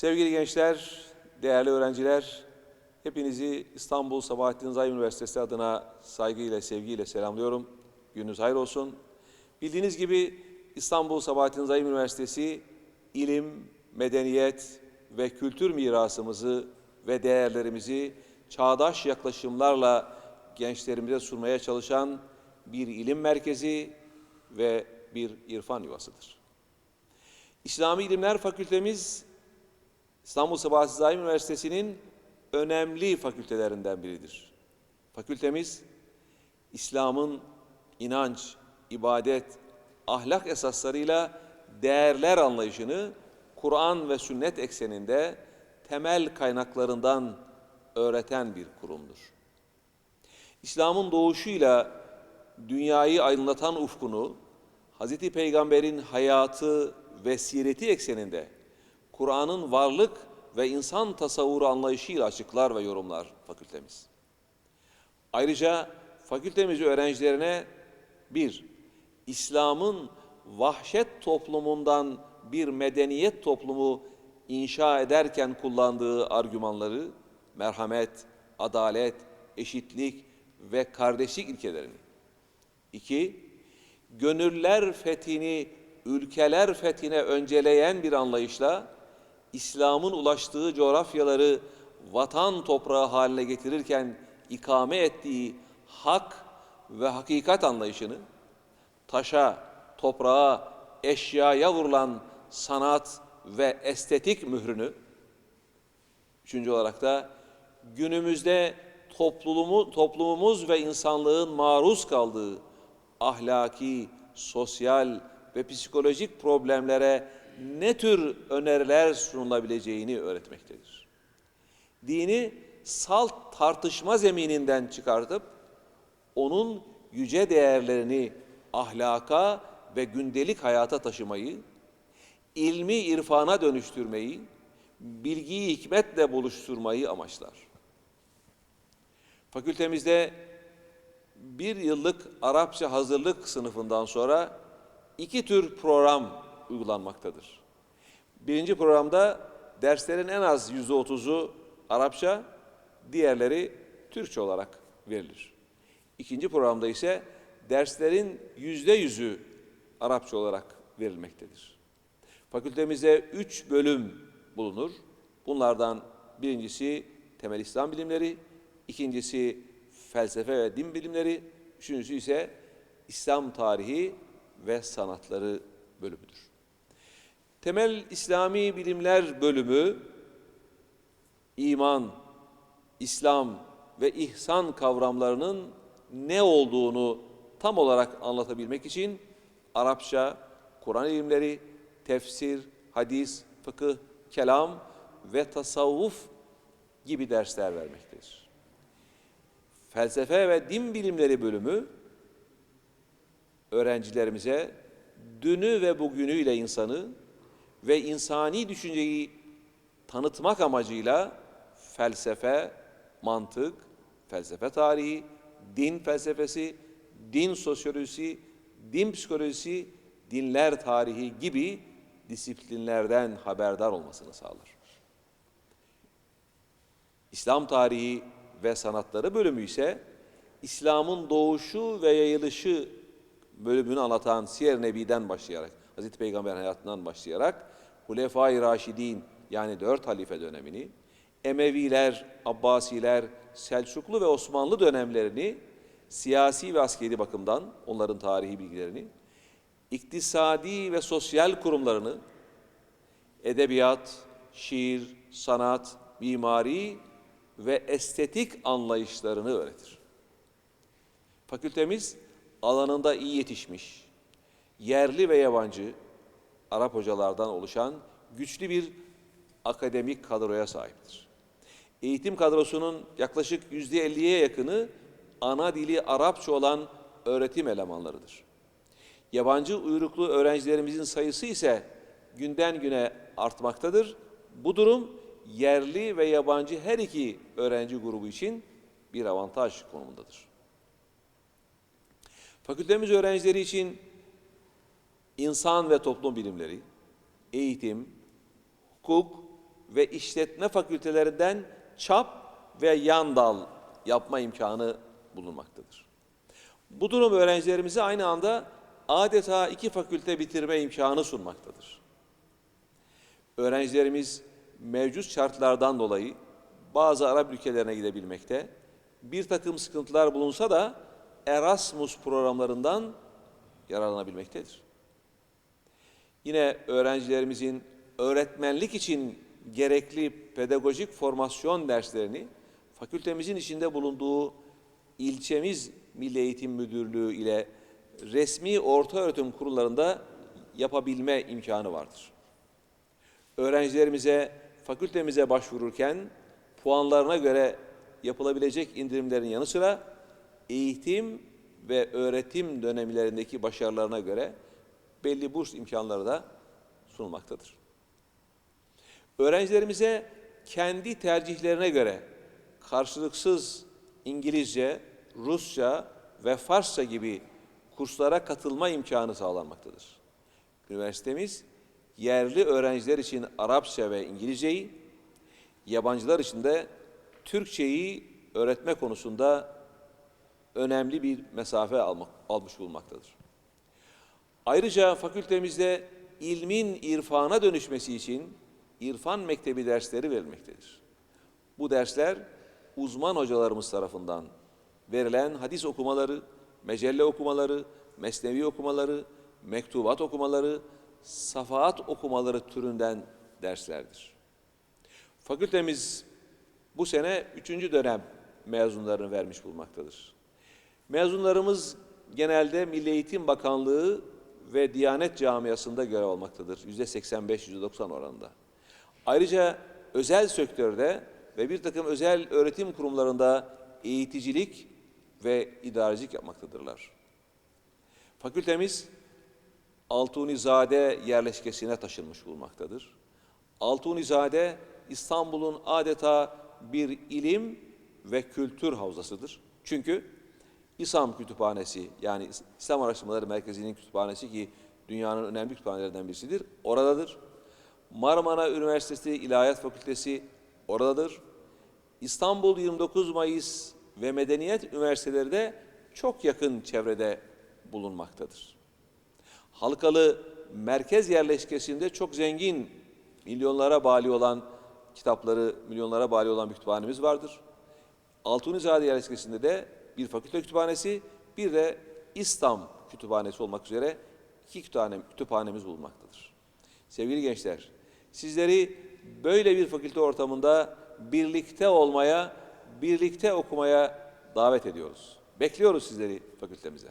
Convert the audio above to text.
Sevgili gençler, değerli öğrenciler, hepinizi İstanbul Sabahattin Zaim Üniversitesi adına saygıyla, sevgiyle selamlıyorum. Gününüz hayır olsun. Bildiğiniz gibi İstanbul Sabahattin Zaim Üniversitesi ilim, medeniyet ve kültür mirasımızı ve değerlerimizi çağdaş yaklaşımlarla gençlerimize sunmaya çalışan bir ilim merkezi ve bir irfan yuvasıdır. İslami İlimler Fakültemiz İstanbul Sabahattin Zaim Üniversitesi'nin önemli fakültelerinden biridir. Fakültemiz İslam'ın inanç, ibadet, ahlak esaslarıyla değerler anlayışını Kur'an ve sünnet ekseninde temel kaynaklarından öğreten bir kurumdur. İslam'ın doğuşuyla dünyayı aydınlatan ufkunu Hz. Peygamber'in hayatı ve sireti ekseninde Kur'an'ın varlık ve insan tasavvuru anlayışıyla açıklar ve yorumlar fakültemiz. Ayrıca fakültemiz öğrencilerine bir, İslam'ın vahşet toplumundan bir medeniyet toplumu inşa ederken kullandığı argümanları, merhamet, adalet, eşitlik ve kardeşlik ilkelerini. İki, gönüller fethini ülkeler fethine önceleyen bir anlayışla İslam'ın ulaştığı coğrafyaları vatan toprağı haline getirirken ikame ettiği hak ve hakikat anlayışını taşa, toprağa, eşyaya vurulan sanat ve estetik mührünü üçüncü olarak da günümüzde toplumu, toplumumuz ve insanlığın maruz kaldığı ahlaki, sosyal ve psikolojik problemlere ne tür öneriler sunulabileceğini öğretmektedir. Dini salt tartışma zemininden çıkartıp onun yüce değerlerini ahlaka ve gündelik hayata taşımayı, ilmi irfana dönüştürmeyi, bilgiyi hikmetle buluşturmayı amaçlar. Fakültemizde bir yıllık Arapça hazırlık sınıfından sonra iki tür program uygulanmaktadır. Birinci programda derslerin en az yüzde otuzu Arapça, diğerleri Türkçe olarak verilir. İkinci programda ise derslerin yüzde yüzü Arapça olarak verilmektedir. Fakültemizde üç bölüm bulunur. Bunlardan birincisi temel İslam bilimleri, ikincisi felsefe ve din bilimleri, üçüncüsü ise İslam tarihi ve sanatları bölümüdür. Temel İslami bilimler bölümü iman, İslam ve ihsan kavramlarının ne olduğunu tam olarak anlatabilmek için Arapça, Kur'an ilimleri, tefsir, hadis, fıkıh, kelam ve tasavvuf gibi dersler vermektedir. Felsefe ve din bilimleri bölümü öğrencilerimize dünü ve bugünüyle insanı ve insani düşünceyi tanıtmak amacıyla felsefe, mantık, felsefe tarihi, din felsefesi, din sosyolojisi, din psikolojisi, dinler tarihi gibi disiplinlerden haberdar olmasını sağlar. İslam tarihi ve sanatları bölümü ise İslam'ın doğuşu ve yayılışı bölümünü anlatan Siyer Nebi'den başlayarak, Hazreti Peygamber hayatından başlayarak Hulefai Raşidin yani dört halife dönemini, Emeviler, Abbasiler, Selçuklu ve Osmanlı dönemlerini siyasi ve askeri bakımdan onların tarihi bilgilerini, iktisadi ve sosyal kurumlarını, edebiyat, şiir, sanat, mimari ve estetik anlayışlarını öğretir. Fakültemiz alanında iyi yetişmiş, yerli ve yabancı Arap hocalardan oluşan güçlü bir akademik kadroya sahiptir. Eğitim kadrosunun yaklaşık yüzde elliye yakını ana dili Arapça olan öğretim elemanlarıdır. Yabancı uyruklu öğrencilerimizin sayısı ise günden güne artmaktadır. Bu durum yerli ve yabancı her iki öğrenci grubu için bir avantaj konumundadır. Fakültemiz öğrencileri için insan ve toplum bilimleri, eğitim, hukuk ve işletme fakültelerinden çap ve yan dal yapma imkanı bulunmaktadır. Bu durum öğrencilerimize aynı anda adeta iki fakülte bitirme imkanı sunmaktadır. Öğrencilerimiz mevcut şartlardan dolayı bazı Arap ülkelerine gidebilmekte, bir takım sıkıntılar bulunsa da Erasmus programlarından yararlanabilmektedir. Yine öğrencilerimizin öğretmenlik için gerekli pedagojik formasyon derslerini fakültemizin içinde bulunduğu ilçemiz Milli Eğitim Müdürlüğü ile resmi orta öğretim kurullarında yapabilme imkanı vardır. Öğrencilerimize fakültemize başvururken puanlarına göre yapılabilecek indirimlerin yanı sıra eğitim ve öğretim dönemlerindeki başarılarına göre belli burs imkanları da sunulmaktadır. Öğrencilerimize kendi tercihlerine göre karşılıksız İngilizce, Rusça ve Farsça gibi kurslara katılma imkanı sağlanmaktadır. Üniversitemiz yerli öğrenciler için Arapça ve İngilizceyi, yabancılar için de Türkçeyi öğretme konusunda önemli bir mesafe almak, almış bulunmaktadır. Ayrıca fakültemizde ilmin irfana dönüşmesi için irfan mektebi dersleri verilmektedir. Bu dersler uzman hocalarımız tarafından verilen hadis okumaları, mecelle okumaları, mesnevi okumaları, mektubat okumaları, safahat okumaları türünden derslerdir. Fakültemiz bu sene üçüncü dönem mezunlarını vermiş bulunmaktadır. Mezunlarımız genelde Milli Eğitim Bakanlığı ve Diyanet Camiası'nda görev almaktadır. Yüzde 85-90 oranında. Ayrıca özel sektörde ve bir takım özel öğretim kurumlarında eğiticilik ve idarecilik yapmaktadırlar. Fakültemiz Altunizade yerleşkesine taşınmış bulunmaktadır. Altunizade İstanbul'un adeta bir ilim ve kültür havzasıdır. Çünkü İSAM Kütüphanesi yani İslam Araştırmaları Merkezi'nin kütüphanesi ki dünyanın önemli kütüphanelerinden birisidir. Oradadır. Marmara Üniversitesi İlahiyat Fakültesi oradadır. İstanbul 29 Mayıs ve Medeniyet Üniversiteleri de çok yakın çevrede bulunmaktadır. Halkalı merkez yerleşkesinde çok zengin, milyonlara bağlı olan kitapları, milyonlara bağlı olan bir kütüphanemiz vardır. Altunizade yerleşkesinde de bir fakülte kütüphanesi, bir de İslam kütüphanesi olmak üzere iki kütüphane, kütüphanemiz bulunmaktadır. Sevgili gençler, sizleri böyle bir fakülte ortamında birlikte olmaya, birlikte okumaya davet ediyoruz. Bekliyoruz sizleri fakültemize.